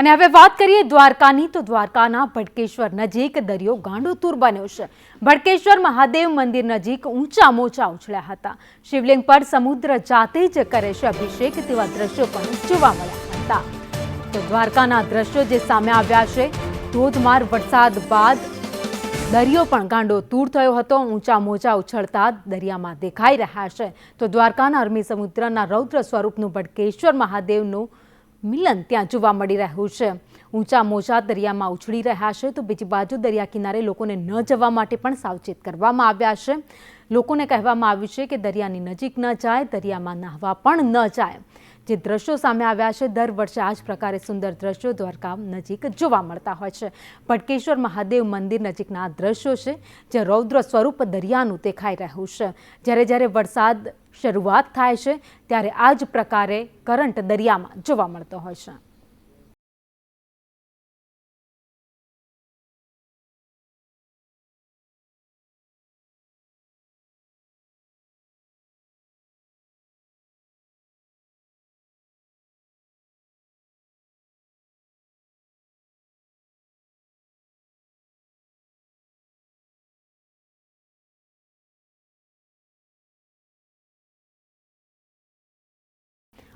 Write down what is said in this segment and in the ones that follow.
અને હવે વાત કરીએ દ્વારકાની, તો દ્વારકાના ભટકેશ્વર નજીક દરિયો ગાંડોતુર બન્યો છે. ભટકેશ્વર મહાદેવ મંદિર નજીક ઊંચા મોચા ઉછળ્યા હતા. શિવલિંગ પર સમુદ્ર જાતે જ કરે છે અભિષેક તેવા દ્રશ્યો પણ જોવા મળ્યા હતા. તો દ્વારકાના દ્રશ્યો જે સામે આવ્યા છે, ધોધમાર વરસાદ બાદ દરિયો પણ ગાંડો તૂર થયો હતો. ઊંચા મોજા ઉછળતા દરિયામાં દેખાઈ રહ્યા છે. તો દ્વારકાના અરમી સમુદ્રના રૌદ્ર સ્વરૂપનું ભટકેશ્વર મહાદેવનું મિલન ત્યાં જોવા મળી રહ્યું છે. ઊંચા મોજા દરિયામાં ઉછળી રહ્યા છે તો બીજી બાજુ દરિયા કિનારે લોકોને ન જવા માટે પણ સાવચેત કરવામાં આવ્યા છે. લોકોને કહેવામાં આવ્યું છે કે દરિયાની નજીક ન જાય, દરિયામાં નાહવા પણ ન જાય. જે દ્રશ્યો સામે આવ્યા છે, દર વર્ષે આ જ પ્રકારે સુંદર દ્રશ્યો દ્વારકા નજીક જોવા મળતા હોય છે. ભટકેશ્વર મહાદેવ મંદિર નજીકના આ દ્રશ્યો છે જે રૌદ્ર સ્વરૂપ દરિયાનું દેખાઈ રહ્યું છે. જ્યારે જ્યારે વરસાદ શરૂઆત થાય છે, ત્યારે આ જ પ્રકારે કરંટ દરિયામાં જોવા મળતો હોય છે.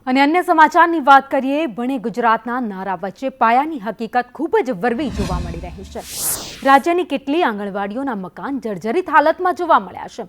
અને અન્ય સમાચારની વાત કરીએ, ભણે ગુજરાતના નારા વચ્ચે પાયાની હકીકત ખૂબ જ વરવી જોવા મળી રહી છે. રાજ્યની કેટલી આંગણવાડીઓના મકાન જર્જરિત હાલતમાં જોવા મળ્યા છે.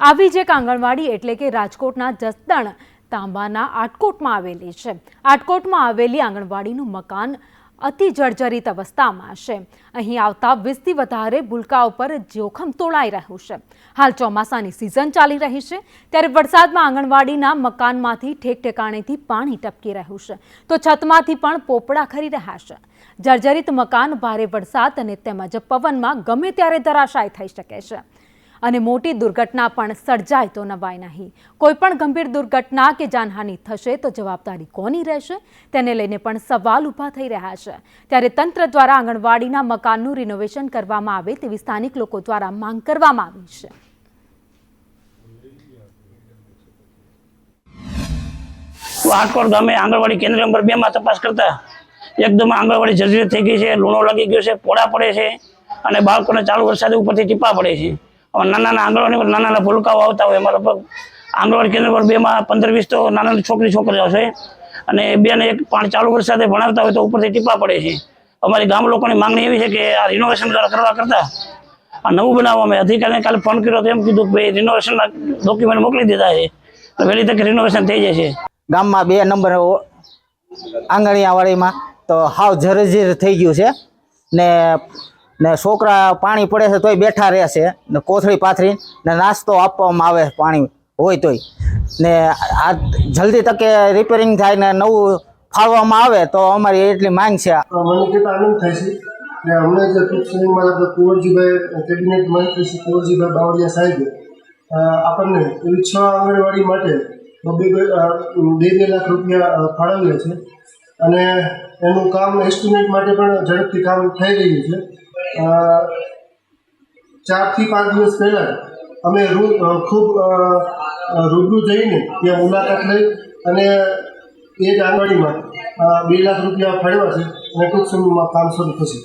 આવી જ એક આંગણવાડી એટલે કે રાજકોટના જસદણ તાંબાના આટકોટમાં આવેલી છે. આટકોટમાં આવેલી આંગણવાડીનું મકાન અતિ જર્જરિત અવસ્થામાં છે. અહીં આવતા વીસથી વધારે ભૂલકાઓ ઉપર જોખમ તોળાઈ રહ્યું છે. હાલ ચોમાસાની સિઝન ચાલી રહી છે. ત્યારે વરસાદમાં આંગણવાડીના મકાનમાંથી ઠેક ઠેકાણેથી પાણી ટપકી રહ્યું છે. તો છતમાંથી પણ પોપડા ખરી રહ્યા છે. જર્જરિત મકાન, ભારે વરસાદ અને તેમજ પવનમાં ગમે ત્યારે ધરાશાય થઈ શકે છે. અને મોટી દુર્ઘટના પણ સર્જાય તો નવાય નહીં. કોઈ પણ ગંભીર દુર્ઘટના કે જાનહાનિ થશે તો જવાબદારી કોની રહેશે? તેને લઈને પણ સવાલ ઊભા થઈ રહ્યા છે. ત્યારે તંત્ર દ્વારા આંગણવાડીના મકાનનું રિનોવેશન કરવામાં આવે તેવી સ્થાનિક લોકો દ્વારા માંગ કરવામાં આવી છે. વાટકોટ ગામે આંગણવાડી કેન્દ્ર નંબર બે માં તપાસ કરતા એકદમ આંગણવાડી જર્જરિત થઈ ગઈ છે, લૂણો લાગી ગયો છે, પોળા પડે છે અને બાળકોને ચાલુ વરસાદ ઉપરથી ટીપા પડે છે. નાના નાના આંગણવાડી પર નાના નાના ભૂલકાઓ આવતા હોય એમાં લગભગ આંગણવાડી કેન્દ્ર પર બે માં પંદર વીસ તો નાના છોકરી છોકરીઓ છે. અને બે ને એક પાણી ચાલુ વરસાદે ભણાવતા હોય તો ઉપરથી ટીપા પડે છે. અમારી ગામ લોકોની માંગણી એવી છે કે આ રિનોવેશન દ્વારા કરવા કરતા આ નવું બનાવવા અમે અધિકારીને કાલે ફોન કર્યો તો એમ કીધું કે ભાઈ રિનોવેશનના ડોક્યુમેન્ટ મોકલી દીધા છે. તો વહેલી તકે રિનોવેશન થઈ જશે. ગામમાં બે નંબર આંગણિયાવાડીમાં તો હાવ જર્જર થઈ ગયું છે. ને ને છોકરા પાણી પડે છે તોય બેઠા રહે છે. ને કોથળી પાથરી ને નાસ્તો આપવામાં આવે પાણી હોય તોય. ને આ જલ્દી તકે રિપેરિંગ થાય ને નવું ફાળવામાં આવે તો અમારી એટલી માંગ છે. આપણને છ આંગણવાડી માટે બે બે લાખ રૂપિયા ફાળવ્યા છે. અને એનું કામ એસ્ટિમેટ માટે પણ ઝડપથી કામ થઈ રહ્યું છે. ચારથી પાંચ દિવસ પહેલાં અમે ખૂબ રૂબરૂ જઈને ત્યાં મુલાકાત લઈ અને એ જ આંગણવાડીમાં બે લાખ રૂપિયા ફાળવ્યા છે અને ટૂંક સમયમાં કામ શરૂ થશે.